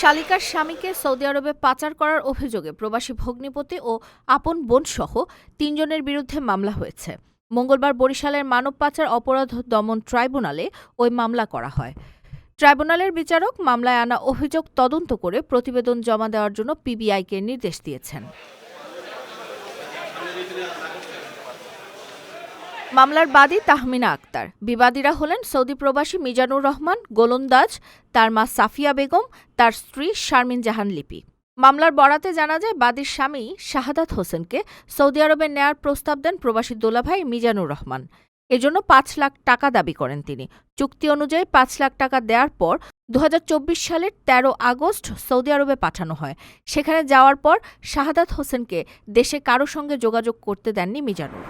শালিকার স্বামীকে সৌদি আরবে পাচার করার অভিযোগে প্রবাসী ভগ্নিপতি ও আপন বোনসহ তিনজনের বিরুদ্ধে মামলা হয়েছে। মঙ্গলবার বরিশালের মানব পাচার অপরাধ দমন ট্রাইব্যুনালে ওই মামলা করা হয়। ট্রাইব্যুনালের বিচারক মামলায় আনা অভিযোগ তদন্ত করে প্রতিবেদন জমা দেওয়ার জন্য পিবিআইকে নির্দেশ দিয়েছেন। মামলার বাদী তাহমিনা আক্তার। বিবাদীরা হলেন সৌদি প্রবাসী মিজানুর রহমান গোলন্দাজ তার মা সাফিয়া বেগম, তার স্ত্রী শারমিন জাহান লিপি। মামলার বরাতে জানা যায়, বাদীর স্বামী শাহাদাত হোসেনকে সৌদি আরবে নেয়ার প্রস্তাব দেন প্রবাসী দোলাভাই মিজানুর রহমান। এজন্য পাঁচ লাখ টাকা দাবি করেন তিনি। চুক্তি অনুযায়ী পাঁচ লাখ টাকা দেওয়ার পর দু হাজার চব্বিশ সালের ১৩ আগস্ট সৌদি আরবে পাঠানো হয়। সেখানে যাওয়ার পর শাহাদাত হোসেনকে দেশে কারও সঙ্গে যোগাযোগ করতে দেননি মিজানুর।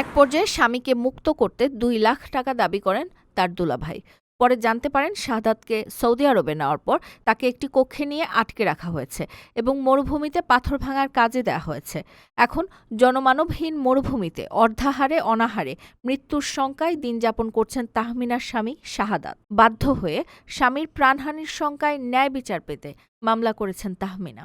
এক পর্যায়ে স্বামীকে মুক্ত করতে দুই লাখ টাকা দাবি করেন তার দুলাভাই। পরে জানতে পারেন শাহাদাতকে সৌদি আরবে নেওয়ার পর তাকে একটি কক্ষে নিয়ে আটকে রাখা হয়েছে এবং মরুভূমিতে পাথর ভাঙার কাজে দেওয়া হয়েছে। এখন জনমানবহীন মরুভূমিতে অর্ধাহারে অনাহারে মৃত্যুর শঙ্কায় দিন যাপন করছেন তাহমিনার স্বামী শাহাদাত। বাধ্য হয়ে স্বামীর প্রাণহানির শঙ্কায় ন্যায় বিচার পেতে মামলা করেছেন তাহমিনা।